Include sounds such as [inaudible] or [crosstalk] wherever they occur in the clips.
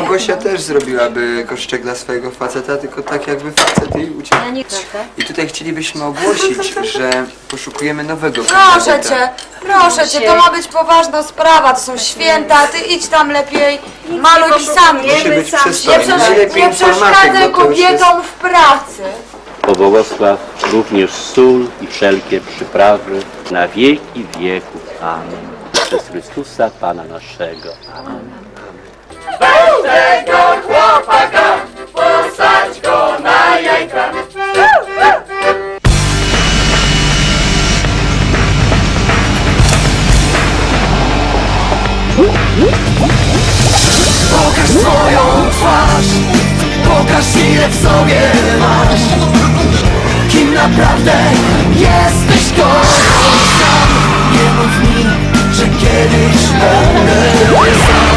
Małgosia też zrobiłaby koszczek dla swojego faceta, tylko tak jakby facet jej uciekł. Ja nie I tutaj chcielibyśmy ogłosić, że poszukujemy nowego Proszę kandydata. cię, proszę cię, to ma być poważna sprawa, to są święta, ty idź tam lepiej, maluj pisami. Musi być Nie, przystojny. przesz- Najlepiej nie informatyk, przeszkadzaj bo to już jest- kobietom w pracy. Pobłogosław również sól i wszelkie przyprawy na wieki wieków. Amen. Przez Chrystusa Pana naszego. Amen. Pokaż swoją twarz Pokaż ile w sobie masz. Kim naprawdę jesteś to sam Nie mów mi, że kiedyś będę sam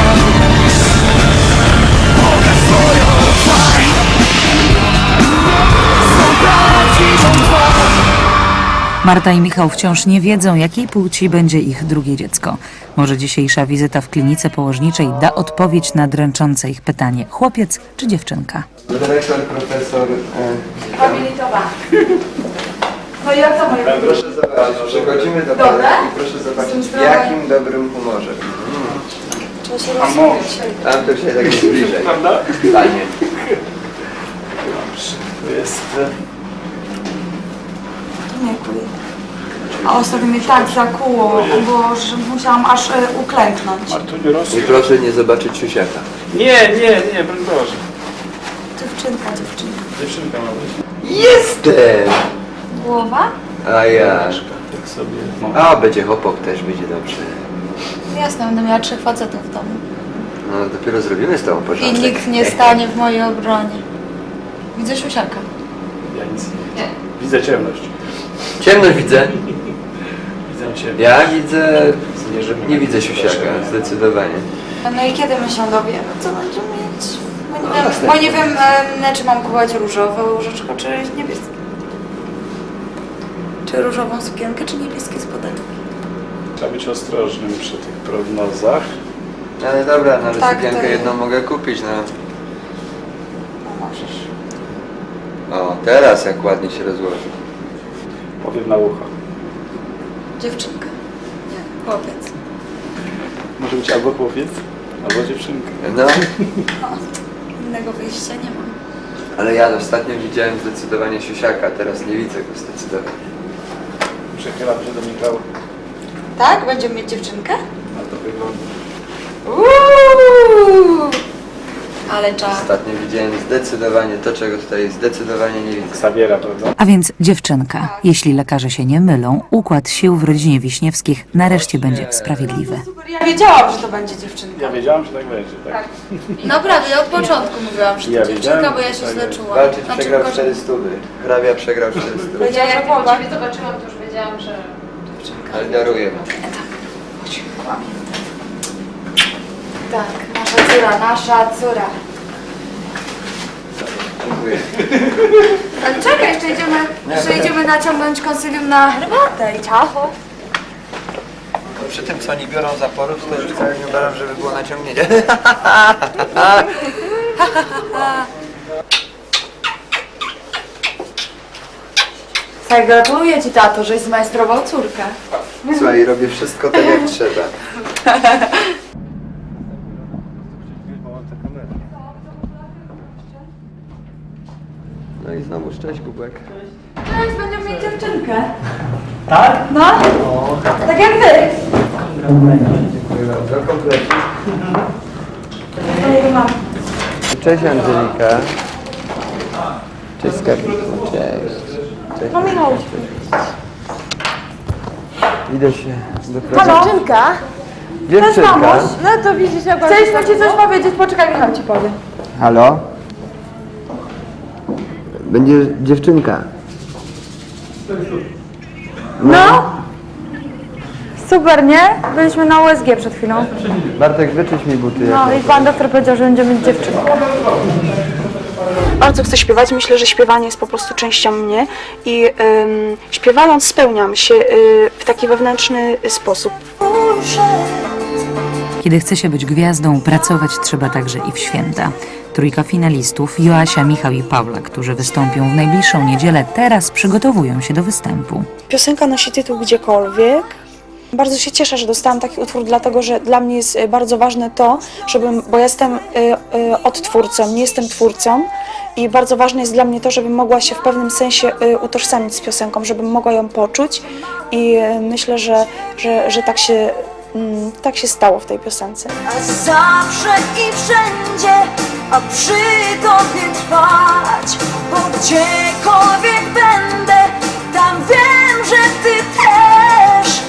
Marta i Michał wciąż nie wiedzą, jakiej płci będzie ich drugie dziecko. Może dzisiejsza wizyta w klinice położniczej da odpowiedź na dręczące ich pytanie: chłopiec czy dziewczynka? Dyrektor, profesor... E. No i o co moje proszę zobaczyć, przechodzimy do Dobre? i proszę zobaczyć w jakim dobrym humorze. Trzeba się rozmawiać. Tam to się tak jest bliżej. Prawda? Fajnie. To jest... Dziękuję. A ostatnio mnie tak zakuło, bo że musiałam aż e, uklęknąć. Martuniu. I proszę nie zobaczyć siusiaka. Nie, nie, nie, broń Boże. Dziewczynka, dziewczynka. Dziewczynka ma być. Jestem! Głowa? A ja... Tak sobie... A, będzie hopok też, będzie dobrze. Jasne, będę miała trzech facetów w domu. No, dopiero zrobimy z tobą I porządek. nikt nie stanie w mojej obronie. Widzę siusiaka. Ja nic nie Widzę ciemność. Ciemność widzę. Widzę ciemność. Ja widzę... Zmierzymy. Nie widzę siusiaka, zdecydowanie. No i kiedy my się dowiemy, co będziemy mieć? Bo nie wiem, następnie. bo nie wiem em, czy mam kupować różową łóżeczko, czy niebieskie. Czy różową sukienkę, czy niebieskie spodenki. Trzeba być ostrożnym przy tych prognozach. Ale dobra, no ale Tak, sukienkę to- jedną mogę kupić, no. No możesz. O, teraz jak ładnie się rozłoży. Powiem na ucho. Dziewczynka. Nie, chłopiec. Może być albo chłopiec, albo dziewczynka. No, Innego wyjścia nie mam. ale ja ostatnio widziałem zdecydowanie siusiaka, teraz nie widzę go zdecydowanie. Przechylam się do Michała. Tak? Będziemy mieć dziewczynkę? Na to wygląda. Uuu! Ale czas. Ostatnio widziałem zdecydowanie to, czego tutaj zdecydowanie nie widzę. Ksawiera, prawda? A więc dziewczynka. Jeśli lekarze się nie mylą, układ sił w rodzinie Wiśniewskich nareszcie będzie sprawiedliwy. Ja wiedziałam, że to będzie dziewczynka. Ja wiedziałam, że tak będzie, tak? Naprawdę, ja od początku mówiłam, że Ja to dziewczynka, wiedziałem, bo ja się tak źle czułam. Walczyć Znaczy, przegrał tylko, że- 400. Hrabia przegrał 400. Powiedziała, że Jak po ciebie zobaczyłam, to już wiedziałam, że dziewczynka. Ale daruję. Tak, nasza córa, nasza córa. Dziękuję. Ale czekaj, jeszcze idziemy, jeszcze idziemy naciągnąć konsylium na herbatę i ciacho. Przy tym, co oni biorą za poród, to już wcale nie uważam, żeby było naciągnięcie. [laughs] Tak, gratuluję ci tato, żeś zmajstrował córkę. Słuchaj, robię wszystko tak jak trzeba. [laughs] No i znowu szczęść kubek. Cześć, będziemy mieć dziewczynkę. Tak? No, tak jak wy. Dziękuję bardzo. Mam. Cześć Angelika. Cześć Skarbniku. Cześć. Cześć. No Michał. Idę się do Halo? Dziewczynka. Dziewczynka. No to widzisz, jak Chcieliśmy ci coś powiedzieć, poczekaj, Michał ci powie. Halo? Będzie dziewczynka. No. Super, nie? Byliśmy na USG przed chwilą. Bartek, wyczyść mi buty. No i pan doktor powiedział, że będziemy mieć dziewczynkę. bardzo chcę śpiewać. Myślę, że śpiewanie jest po prostu częścią mnie i ym, śpiewając spełniam się y, w taki wewnętrzny sposób. Kiedy chce się być gwiazdą, pracować trzeba także i w święta. Trójka finalistów, Joasia, Michał i Paula, którzy wystąpią w najbliższą niedzielę, teraz przygotowują się do występu. Piosenka nosi tytuł Gdziekolwiek. Bardzo się cieszę, że dostałam taki utwór, dlatego że dla mnie jest e, bardzo ważne to, żebym, bo jestem e, e, odtwórcą, nie jestem twórcą i bardzo ważne jest dla mnie to, żebym mogła się w pewnym sensie e, utożsamić z piosenką, żebym mogła ją poczuć i e, myślę, że, że, że tak, się, mm, tak się stało w tej piosence. A zawsze i wszędzie, a przy tobie trwać Bo gdziekolwiek będę, tam wiem, że ty też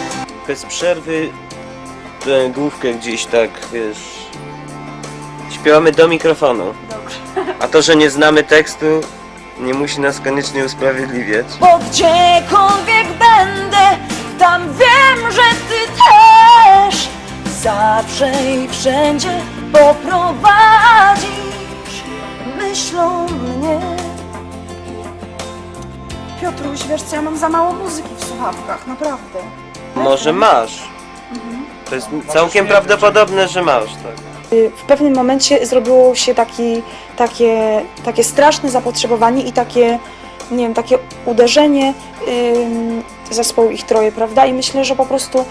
bez przerwy tę główkę gdzieś tak, wiesz... Śpiewamy do mikrofonu. A to, że nie znamy tekstu, nie musi nas koniecznie usprawiedliwiać. Bo gdziekolwiek będę, tam wiem, że ty też Zawsze i wszędzie poprowadzisz myślą mnie Piotruś, wiesz co, ja mam za mało muzyki w słuchawkach, naprawdę. Może masz. To jest całkiem prawdopodobne, że masz, tak. W pewnym momencie zrobiło się taki, takie, takie straszne zapotrzebowanie i takie, nie wiem, takie uderzenie ym, zespołu ich troje, prawda? I myślę, że po prostu y,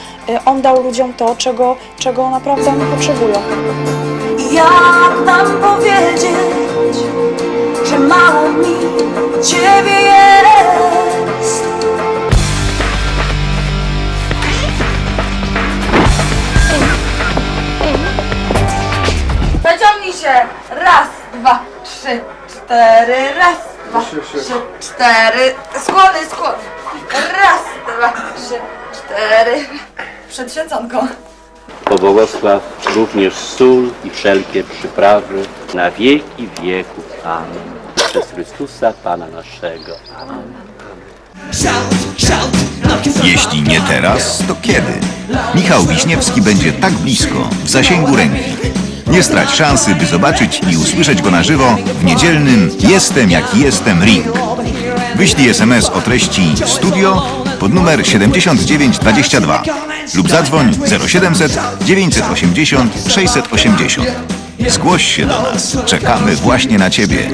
on dał ludziom to, czego, czego naprawdę oni potrzebują. Jak nam powiedzieć, że mało mi ciebie jest Zaciągnij się! Raz, dwa, trzy, cztery, raz, dwa, trzy, cztery. Skłony, skłony. Raz, dwa, trzy, cztery. Przed siedzonką. Pobłogosław również sól i wszelkie przyprawy na wieki wieków. Amen. Przez Chrystusa Pana naszego. Amen. Jeśli nie teraz, to kiedy? Michał Wiśniewski będzie tak blisko, w zasięgu ręki. Nie strać szansy, by zobaczyć i usłyszeć go na żywo w niedzielnym Jestem jak jestem ring. Wyślij SMS o treści studio pod numer 7922 lub zadzwoń 0700 980 680. Zgłoś się do nas. Czekamy właśnie na Ciebie.